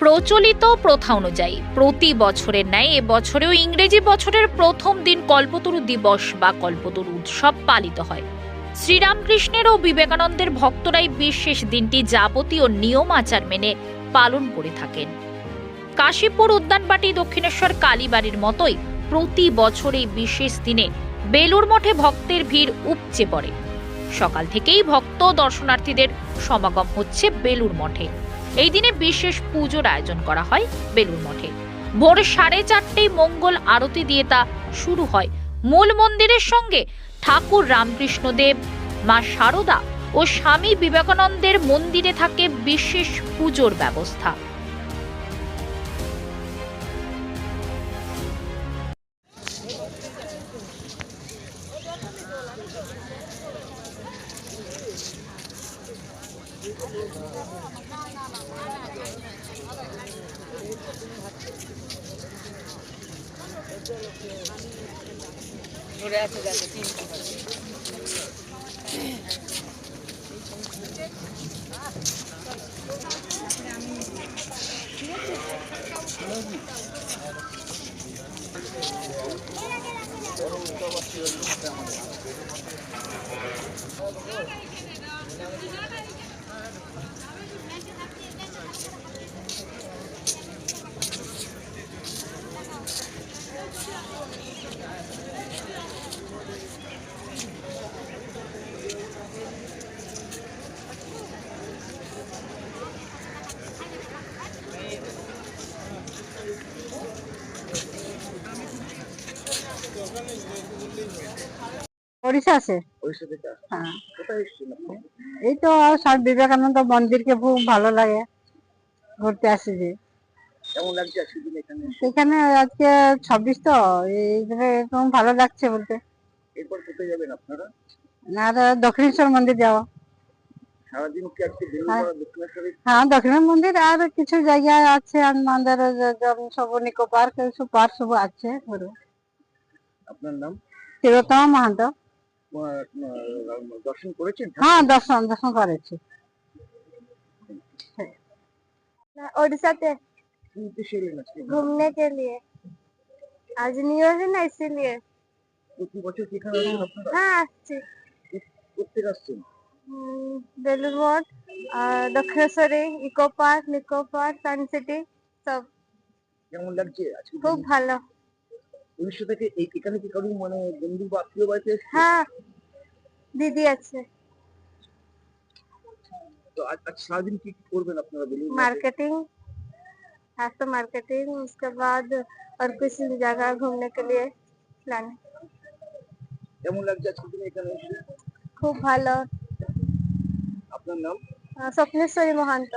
প্রচলিত প্রথা অনুযায়ী প্রতি বছরের ন্যায় এবছরেও ইংরেজি বছরের প্রথম দিন কল্পতরু দিবস বা কল্পতরু উৎসব পালিত হয়। শ্রীরামকৃষ্ণের ও বিবেকানন্দের ভক্তরাই বিশেষ দিনটি যাবতীয় নিয়ম আচার মেনে পালন করে থাকেন। কাশীপুর উদ্যানবাটি দক্ষিণেশ্বর কালীবাড়ির মতোই প্রতি বছর এই বিশেষ দিনে বেলুর মঠে ভক্তের ভিড় উপচে পড়ে। সকাল থেকেই ভক্ত দর্শনার্থীদের সমাগম হচ্ছে বেলুর মঠে। এই দিনে বিশেষ পুজোর আয়োজন করা হয় বেলুর মঠে। ভোর সাড়ে চারটেই মঙ্গল আরতি দিয়ে তা শুরু হয়। মূল মন্দিরের সঙ্গে ঠাকুর রামকৃষ্ণদেব, মা শারদা ও স্বামী বিবেকানন্দের মন্দিরে থাকে বিশেষ পুজোর ব্যবস্থা। ওড়িশা আছে ওড়িশা থেকে আসছেন। হ্যাঁ আপনি? এই তো স্বামী বিবেকানন্দ মন্দিরকে খুব ভালো লাগে। ঘুরতে আসি যে কেমন লাগছে আজকে এখানে? এসে? সেখানে আজকে ছাব্বিশ তো এই জন্য এরকম ভালো লাগছে বলতে। এরপর কোথায় যাবেন আপনারা? আর দক্ষিণেশ্বর মন্দির যাওয়া সারাদিন কি আজকে হ্যাঁ। দক্ষিণেশ্বরে হ্যাঁ দক্ষিণ মন্দির আর কিছু জায়গা আছে আমাদের সব নিকো পার্ক সব পার্ক সব আছে ঘুরবো আপনার নাম? তিলোত্তমা মাহাতো দর্শন করেছেন? হ্যাঁ দর্শন দর্শন করেছি। उड़ीसा से কি উদ্দেশ্যে এলেন আজকে घूमने के लिए आज न्यू ईयर है ना इसीलिए প্রতি বছর কি এখানে আসেন আপনারা हाँ अच्छी প্রত্যেক আসছেন हम्म, बेलूर मठ और Dakshineshwari eco park Nicco park science city सब কেমন লাগছে আজকে খুব দিন? ভালো উড়িষ্যা থেকে এই- এখানে কি কারণ মানে বন্ধু বা আত্মীয় বাড়িতে এসছে হ্যাঁ দিদি আছে তো আজ আজ সারাদিন কি কি করবেন আপনারা বেলুড় মঠে? मार्केटिंग आज तो मार्केटिंग उसके बाद और कुछ जगह घूमने के लिए प्लान কেমন লাগছে আজকে দিন এখানে এসে খুব ভালো আপনার নাম আহ, স্বপ্নেশ্বরী মহান্ত